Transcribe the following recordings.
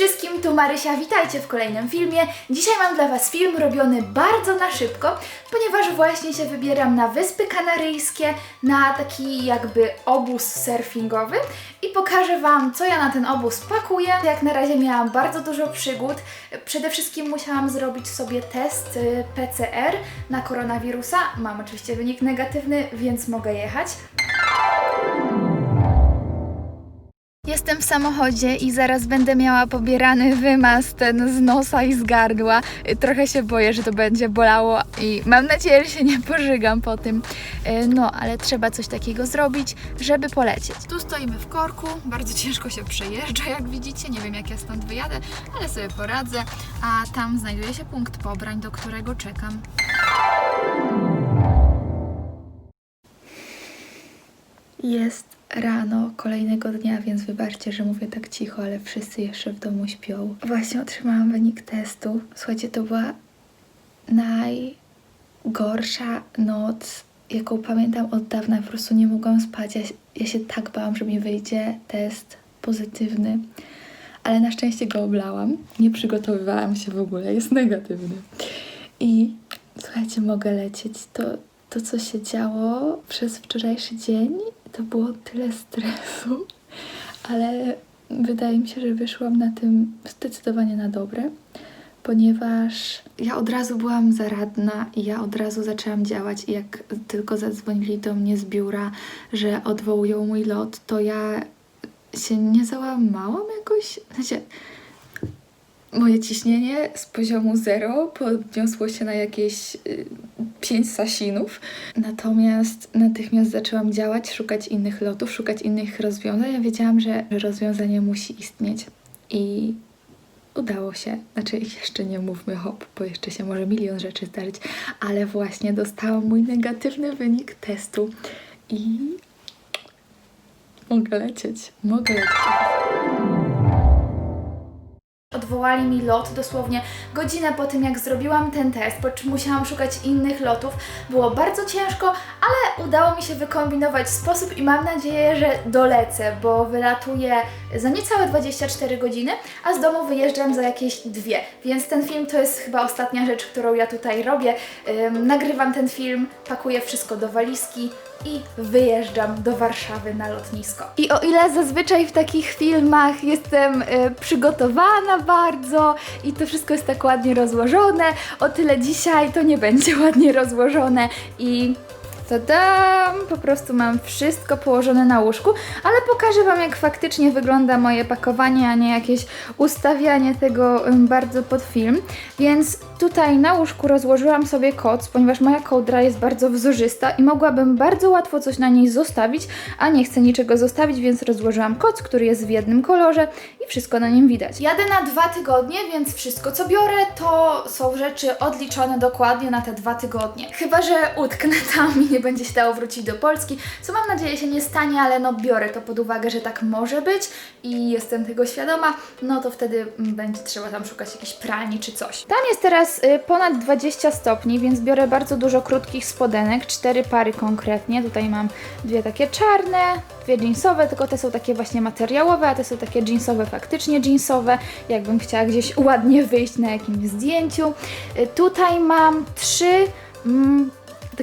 wszystkim, tu Marysia, witajcie w kolejnym filmie. Dzisiaj mam dla Was film robiony bardzo na szybko, ponieważ właśnie się wybieram na Wyspy Kanaryjskie, na taki jakby obóz surfingowy i pokażę Wam, co ja na ten obóz pakuję. Jak na razie miałam bardzo dużo przygód. Przede wszystkim musiałam zrobić sobie test y, PCR na koronawirusa. Mam oczywiście wynik negatywny, więc mogę jechać. Jestem w samochodzie i zaraz będę miała pobierany wymaz ten z nosa i z gardła. Trochę się boję, że to będzie bolało i mam nadzieję, że się nie pożygam po tym. Y, No, ale trzeba coś takiego zrobić, żeby polecieć. Tu stoimy w korku, bardzo ciężko się przejeżdża, jak widzicie. Nie wiem, jak ja stąd wyjadę, ale sobie poradzę. A tam znajduje się punkt pobrań, do którego czekam. Jest rano kolejnego dnia, więc wybaczcie, że mówię tak cicho, ale wszyscy jeszcze w domu śpią. Właśnie otrzymałam wynik testu. Słuchajcie, to była najgorsza noc, jaką pamiętam od dawna. Po prostu nie mogłam spać. Ja, ja się tak bałam, że mi wyjdzie test pozytywny, ale na szczęście go oblałam. Nie przygotowywałam się w ogóle, jest negatywny. I słuchajcie, mogę lecieć. To, to co się działo przez wczorajszy dzień, to było tyle stresu, ale wydaje mi się, że wyszłam na tym zdecydowanie na dobre, ponieważ ja od razu byłam zaradna i ja od razu zaczęłam działać i jak tylko zadzwonili do mnie z biura, że odwołują mój lot, to ja się nie załamałam jakoś, w sensie Moje ciśnienie z poziomu 0 podniosło się na jakieś 5 sasinów. Natomiast natychmiast zaczęłam działać, szukać innych lotów, szukać innych rozwiązań. Ja wiedziałam, że rozwiązanie musi istnieć. I udało się. Znaczy, jeszcze nie mówmy hop, bo jeszcze się może milion rzeczy zdarzyć, ale właśnie dostałam mój negatywny wynik testu i mogę lecieć. Mogę lecieć. Odwołali mi lot dosłownie godzinę po tym, jak zrobiłam ten test, po czym musiałam szukać innych lotów. Było bardzo ciężko, ale udało mi się wykombinować sposób i mam nadzieję, że dolecę, bo wylatuję za niecałe 24 godziny, a z domu wyjeżdżam za jakieś dwie. Więc ten film to jest chyba ostatnia rzecz, którą ja tutaj robię. Ym, nagrywam ten film, pakuję wszystko do walizki, i wyjeżdżam do Warszawy na lotnisko. I o ile zazwyczaj w takich filmach jestem y, przygotowana bardzo i to wszystko jest tak ładnie rozłożone, o tyle dzisiaj to nie będzie ładnie rozłożone i Tadam! Po prostu mam wszystko położone na łóżku, ale pokażę Wam, jak faktycznie wygląda moje pakowanie, a nie jakieś ustawianie tego bardzo pod film. Więc tutaj na łóżku rozłożyłam sobie koc, ponieważ moja kołdra jest bardzo wzorzysta i mogłabym bardzo łatwo coś na niej zostawić, a nie chcę niczego zostawić, więc rozłożyłam koc, który jest w jednym kolorze i wszystko na nim widać. Jadę na dwa tygodnie, więc wszystko co biorę to są rzeczy odliczone dokładnie na te dwa tygodnie. Chyba, że utknę tam i nie będzie się dało wrócić do Polski, co mam nadzieję się nie stanie, ale no biorę to pod uwagę, że tak może być i jestem tego świadoma, no to wtedy mm, będzie trzeba tam szukać jakiejś pralni czy coś. Tam jest teraz y, ponad 20 stopni, więc biorę bardzo dużo krótkich spodenek, cztery pary konkretnie. Tutaj mam dwie takie czarne, dwie jeansowe, tylko te są takie właśnie materiałowe, a te są takie jeansowe, faktycznie jeansowe, jakbym chciała gdzieś ładnie wyjść na jakimś zdjęciu. Y, Tutaj mam trzy mm,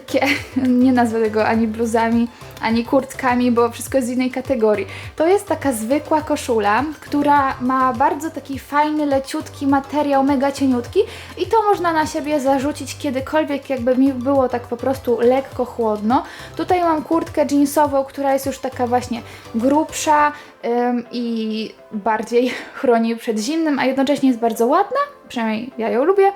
takie, nie nazwę tego ani bluzami, ani kurtkami, bo wszystko jest z innej kategorii. To jest taka zwykła koszula, która ma bardzo taki fajny, leciutki materiał, mega cieniutki i to można na siebie zarzucić kiedykolwiek, jakby mi było tak po prostu lekko chłodno. Tutaj mam kurtkę jeansową, która jest już taka właśnie grubsza ym, i bardziej chroni przed zimnym, a jednocześnie jest bardzo ładna, przynajmniej ja ją lubię.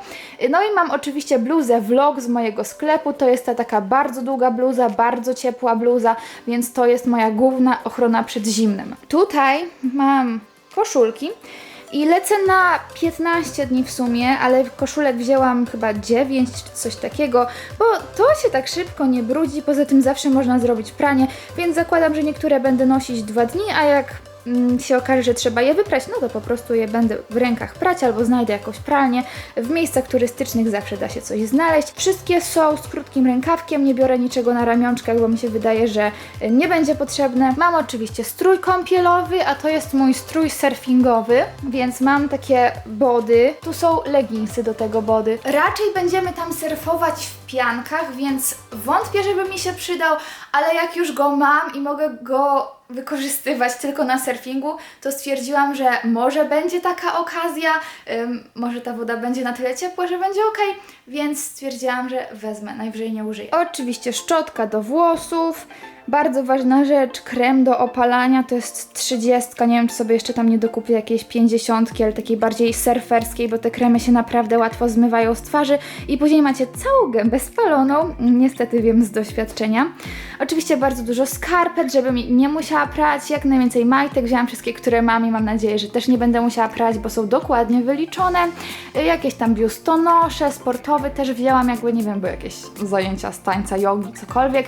No i mam oczywiście bluzę vlog z mojego sklepu, to jest ta taka bardzo długa bluza, bardzo ciepła bluza, więc to jest moja główna ochrona przed zimnem. Tutaj mam koszulki. I lecę na 15 dni w sumie, ale koszulek wzięłam chyba 9 czy coś takiego, bo to się tak szybko nie brudzi, poza tym zawsze można zrobić pranie, więc zakładam, że niektóre będę nosić 2 dni, a jak się okaże, że trzeba je wyprać, no to po prostu je będę w rękach prać albo znajdę jakąś pralnię. W miejscach turystycznych zawsze da się coś znaleźć. Wszystkie są z krótkim rękawkiem, nie biorę niczego na ramionczkach, bo mi się wydaje, że nie będzie potrzebne. Mam oczywiście strój kąpielowy, a to jest mój strój surfingowy, więc mam takie body. Tu są leginsy do tego body. Raczej będziemy tam surfować w piankach, więc wątpię, żeby mi się przydał, ale jak już go mam i mogę go wykorzystywać tylko na surfingu, to stwierdziłam, że może będzie taka okazja, ym, może ta woda będzie na tyle ciepła, że będzie ok, więc stwierdziłam, że wezmę, najwyżej nie użyję. Oczywiście szczotka do włosów, bardzo ważna rzecz, krem do opalania, to jest 30, nie wiem czy sobie jeszcze tam nie dokupię jakiejś 50, ale takiej bardziej surferskiej, bo te kremy się naprawdę łatwo zmywają z twarzy i później macie całą gębę spaloną, niestety wiem z doświadczenia. Oczywiście bardzo dużo skarpet, żebym nie musiała prać, jak najwięcej majtek, wzięłam wszystkie, które mam i mam nadzieję, że też nie będę musiała prać, bo są dokładnie wyliczone. Y, Jakieś tam biustonosze, sportowy też wzięłam, jakby nie wiem, były jakieś zajęcia z tańca, jogi, cokolwiek.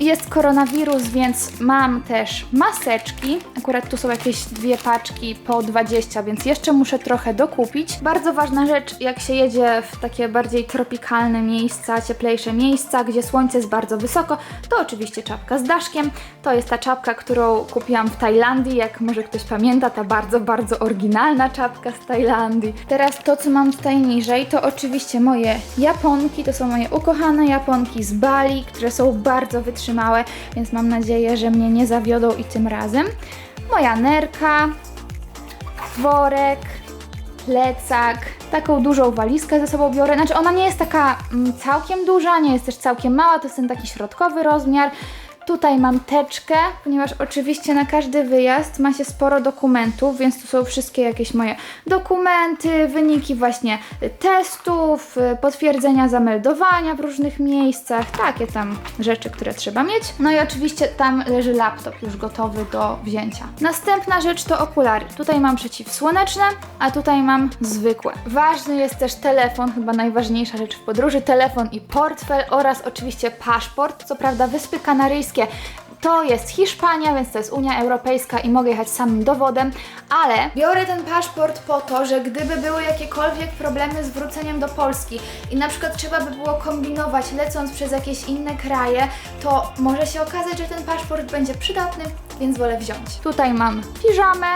Jest koronawirus, więc mam też maseczki. Akurat tu są jakieś dwie paczki po 20, więc jeszcze muszę trochę dokupić. Bardzo ważna rzecz, jak się jedzie w takie bardziej tropikalne miejsca, cieplejsze miejsca, gdzie słońce jest bardzo wysoko, to oczywiście czapka z daszkiem. To jest ta czapka, którą kupiłam w Tajlandii, jak może ktoś pamięta, ta bardzo, bardzo oryginalna czapka z Tajlandii. Teraz to, co mam tutaj niżej, to oczywiście moje japonki, to są moje ukochane japonki z Bali, które są bardzo wytrzymałe, więc mam nadzieję, że mnie nie zawiodą i tym razem. Moja nerka, worek, plecak, taką dużą walizkę ze sobą biorę. Znaczy ona nie jest taka mm, całkiem duża, nie jest też całkiem mała, to jest ten taki środkowy rozmiar. Tutaj mam teczkę, ponieważ oczywiście na każdy wyjazd ma się sporo dokumentów, więc tu są wszystkie jakieś moje dokumenty, wyniki właśnie testów, y, potwierdzenia zameldowania w różnych miejscach, takie tam rzeczy, które trzeba mieć. No i oczywiście tam leży laptop już gotowy do wzięcia. Następna rzecz to okulary. Tutaj mam przeciwsłoneczne, a tutaj mam zwykłe. Ważny jest też telefon, chyba najważniejsza rzecz w podróży, telefon i portfel oraz oczywiście paszport. Co prawda Wyspy Kanaryjskie to jest Hiszpania, więc to jest Unia Europejska i mogę jechać samym dowodem, ale biorę ten paszport po to, że gdyby były jakiekolwiek problemy z wróceniem do Polski i na przykład trzeba by było kombinować lecąc przez jakieś inne kraje, to może się okazać, że ten paszport będzie przydatny, więc wolę wziąć. Tutaj mam piżamę,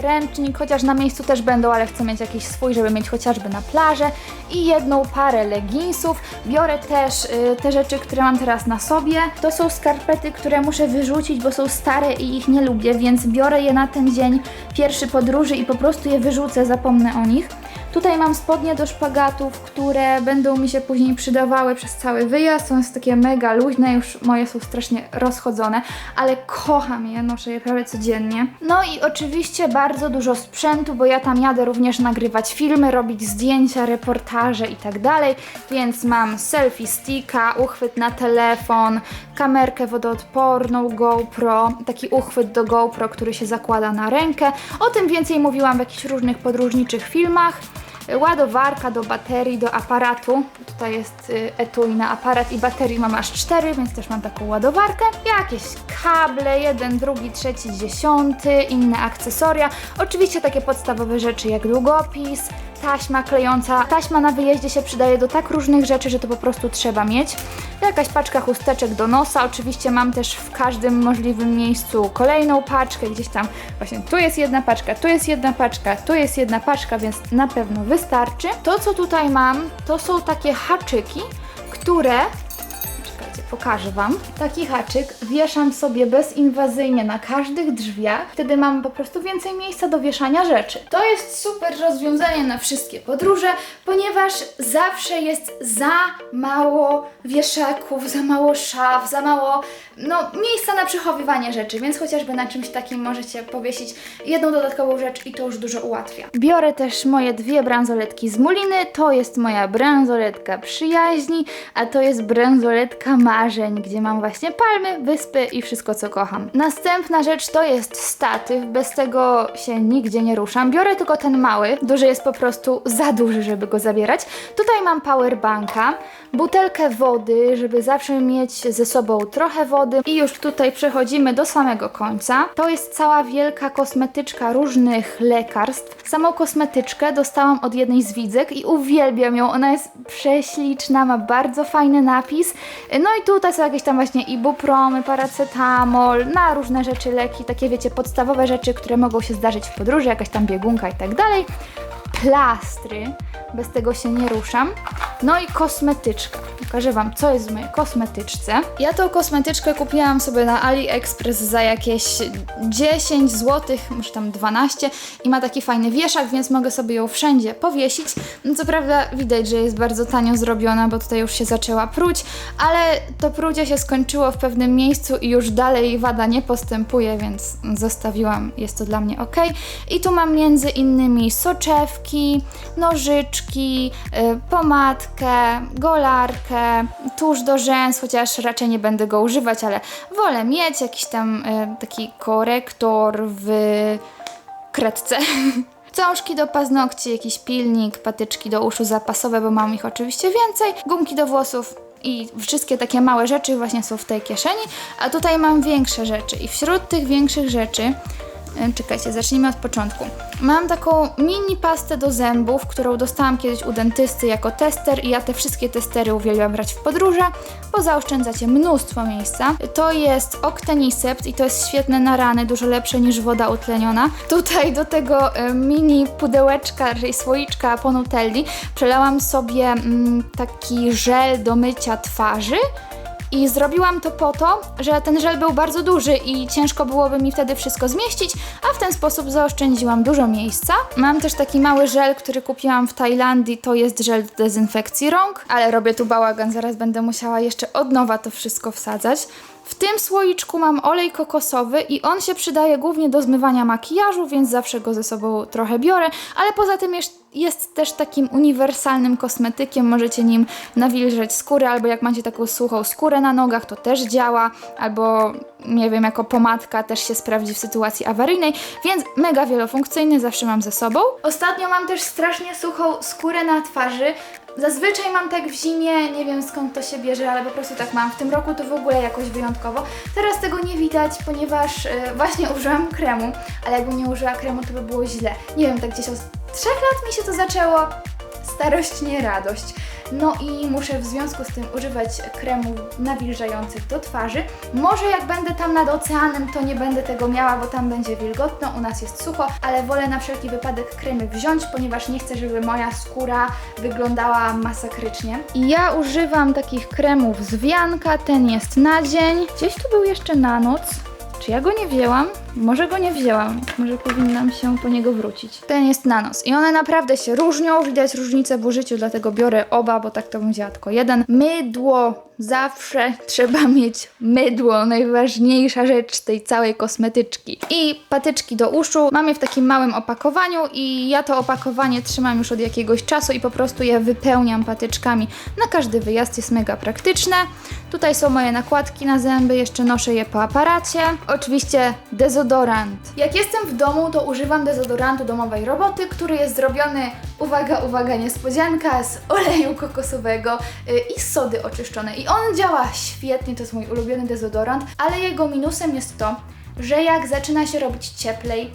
ręcznik, chociaż na miejscu też będą, ale chcę mieć jakiś swój, żeby mieć chociażby na plażę i jedną parę leginsów. Biorę też y, te rzeczy, które mam teraz na sobie. To są skarpety, które muszę wyrzucić, bo są stare i ich nie lubię, więc biorę je na ten dzień pierwszy podróży i po prostu je wyrzucę, zapomnę o nich. Tutaj mam spodnie do szpagatów, które będą mi się później przydawały przez cały wyjazd. Są takie mega luźne, już moje są strasznie rozchodzone, ale kocham je, noszę je prawie codziennie. No i oczywiście bardzo dużo sprzętu, bo ja tam jadę również nagrywać filmy, robić zdjęcia, reportaże i tak dalej, więc mam selfie sticka, uchwyt na telefon, kamerkę wodoodporną GoPro, taki uchwyt do GoPro, który się zakłada na rękę. O tym więcej mówiłam w jakichś różnych podróżniczych filmach ładowarka do baterii, do aparatu. Tutaj jest y, etui na aparat i baterii mam aż cztery, więc też mam taką ładowarkę. Jakieś kable, jeden, drugi, trzeci, dziesiąty, inne akcesoria. Oczywiście takie podstawowe rzeczy jak długopis, taśma klejąca. Taśma na wyjeździe się przydaje do tak różnych rzeczy, że to po prostu trzeba mieć. Jakaś paczka chusteczek do nosa. Oczywiście mam też w każdym możliwym miejscu kolejną paczkę. Gdzieś tam właśnie tu jest jedna paczka, tu jest jedna paczka, tu jest jedna paczka, więc na pewno wystarczy. To, co tutaj mam, to są takie haczyki, które pokażę Wam. Taki haczyk wieszam sobie bezinwazyjnie na każdych drzwiach. Wtedy mam po prostu więcej miejsca do wieszania rzeczy. To jest super rozwiązanie na wszystkie podróże, ponieważ zawsze jest za mało wieszaków, za mało szaf, za mało no, miejsca na przechowywanie rzeczy, więc chociażby na czymś takim możecie powiesić jedną dodatkową rzecz i to już dużo ułatwia. Biorę też moje dwie bransoletki z Muliny. To jest moja bransoletka przyjaźni, a to jest bransoletka Mari marzeń, gdzie mam właśnie palmy, wyspy i wszystko co kocham. Następna rzecz to jest statyw, bez tego się nigdzie nie ruszam. Biorę tylko ten mały, duży jest po prostu za duży, żeby go zabierać. Tutaj mam powerbanka, butelkę wody, żeby zawsze mieć ze sobą trochę wody i już tutaj przechodzimy do samego końca. To jest cała wielka kosmetyczka różnych lekarstw. Samą kosmetyczkę dostałam od jednej z widzek i uwielbiam ją. Ona jest prześliczna, ma bardzo fajny napis. No i tutaj są jakieś tam właśnie ibupromy, paracetamol, na różne rzeczy leki, takie wiecie, podstawowe rzeczy, które mogą się zdarzyć w podróży, jakaś tam biegunka i tak dalej. Plastry, bez tego się nie ruszam. No i kosmetyczka. Pokażę Wam, co jest w mojej kosmetyczce. Ja tą kosmetyczkę kupiłam sobie na AliExpress za jakieś 10 zł, może tam 12 i ma taki fajny wieszak, więc mogę sobie ją wszędzie powiesić. No co prawda widać, że jest bardzo tanio zrobiona, bo tutaj już się zaczęła pruć, ale to prucie się skończyło w pewnym miejscu i już dalej wada nie postępuje, więc zostawiłam. Jest to dla mnie ok. I tu mam między innymi soczewki, nożyczki, y, pomadkę, golarkę, tusz do rzęs, chociaż raczej nie będę go używać, ale wolę mieć jakiś tam y, taki korektor w kredce. Cążki do paznokci, jakiś pilnik, patyczki do uszu zapasowe, bo mam ich oczywiście więcej, gumki do włosów i wszystkie takie małe rzeczy właśnie są w tej kieszeni, a tutaj mam większe rzeczy i wśród tych większych rzeczy E, Czekajcie, zacznijmy od początku. Mam taką mini pastę do zębów, którą dostałam kiedyś u dentysty jako tester i ja te wszystkie testery uwielbiam brać w podróże, bo zaoszczędzacie mnóstwo miejsca. To jest Octenisept i to jest świetne na rany, dużo lepsze niż woda utleniona. Tutaj do tego mini pudełeczka, raczej słoiczka po Nutelli przelałam sobie mm, taki żel do mycia twarzy. I zrobiłam to po to, że ten żel był bardzo duży i ciężko byłoby mi wtedy wszystko zmieścić, a w ten sposób zaoszczędziłam dużo miejsca. Mam też taki mały żel, który kupiłam w Tajlandii, to jest żel do dezynfekcji rąk, ale robię tu bałagan, zaraz będę musiała jeszcze od nowa to wszystko wsadzać. W tym słoiczku mam olej kokosowy i on się przydaje głównie do zmywania makijażu, więc zawsze go ze sobą trochę biorę, ale poza tym jest, jest też takim uniwersalnym kosmetykiem, możecie nim nawilżeć skórę, albo jak macie taką suchą skórę na nogach, to też działa, albo nie wiem, jako pomadka też się sprawdzi w sytuacji awaryjnej, więc mega wielofunkcyjny, zawsze mam ze sobą. Ostatnio mam też strasznie suchą skórę na twarzy, Zazwyczaj mam tak w zimie, nie wiem skąd to się bierze, ale po prostu tak mam. W tym roku to w ogóle jakoś wyjątkowo. Teraz tego nie widać, ponieważ e, właśnie użyłam kremu, ale jakbym nie użyła kremu, to by było źle. Nie wiem, tak gdzieś od trzech lat mi się to zaczęło. Starość nie radość. No i muszę w związku z tym używać kremów nawilżających do twarzy. Może jak będę tam nad oceanem, to nie będę tego miała, bo tam będzie wilgotno, u nas jest sucho, ale wolę na wszelki wypadek kremy wziąć, ponieważ nie chcę, żeby moja skóra wyglądała masakrycznie. I ja używam takich kremów z wianka, ten jest na dzień. Gdzieś tu był jeszcze na noc. Czy ja go nie wzięłam? Może go nie wzięłam. Może powinnam się po niego wrócić. Ten jest na nos. I one naprawdę się różnią. Widać różnicę w użyciu, dlatego biorę oba, bo tak to bym wzięła tylko jeden. Mydło. Zawsze trzeba mieć mydło. Najważniejsza rzecz tej całej kosmetyczki. I patyczki do uszu. Mam je w takim małym opakowaniu i ja to opakowanie trzymam już od jakiegoś czasu i po prostu je wypełniam patyczkami na każdy wyjazd. Jest mega praktyczne. Tutaj są moje nakładki na zęby. Jeszcze noszę je po aparacie. Oczywiście dezodorant. Jak jestem w domu, to używam dezodorantu domowej roboty, który jest zrobiony, uwaga, uwaga, niespodzianka, z oleju kokosowego y, i z sody oczyszczonej. I on działa świetnie, to jest mój ulubiony dezodorant, ale jego minusem jest to, że jak zaczyna się robić cieplej,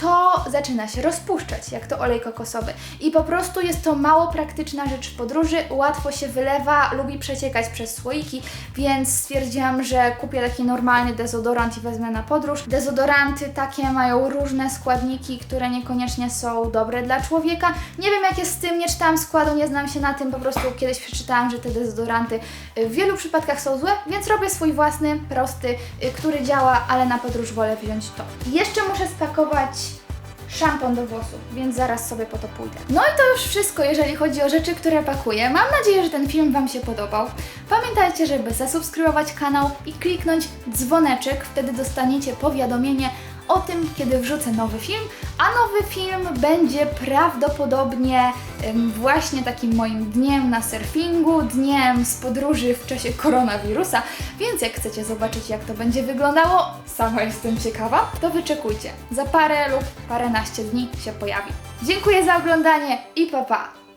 to zaczyna się rozpuszczać, jak to olej kokosowy. I po prostu jest to mało praktyczna rzecz w podróży, łatwo się wylewa, lubi przeciekać przez słoiki, więc stwierdziłam, że kupię taki normalny dezodorant i wezmę na podróż. Dezodoranty takie mają różne składniki, które niekoniecznie są dobre dla człowieka. Nie wiem jak jest z tym, nie czytałam składu, nie znam się na tym, po prostu kiedyś przeczytałam, że te dezodoranty y, w wielu przypadkach są złe, więc robię swój własny, prosty, y, który działa, ale na podróż wolę wziąć to. Jeszcze muszę spakować szampon do włosów, więc zaraz sobie po to pójdę. No i to już wszystko, jeżeli chodzi o rzeczy, które pakuję. Mam nadzieję, że ten film Wam się podobał. Pamiętajcie, żeby zasubskrybować kanał i kliknąć dzwoneczek, wtedy dostaniecie powiadomienie o tym, kiedy wrzucę nowy film, a nowy film będzie prawdopodobnie właśnie takim moim dniem na surfingu, dniem z podróży w czasie koronawirusa, więc jak chcecie zobaczyć jak to będzie wyglądało, sama jestem ciekawa, to wyczekujcie. Za parę lub paręnaście dni się pojawi. Dziękuję za oglądanie i pa pa!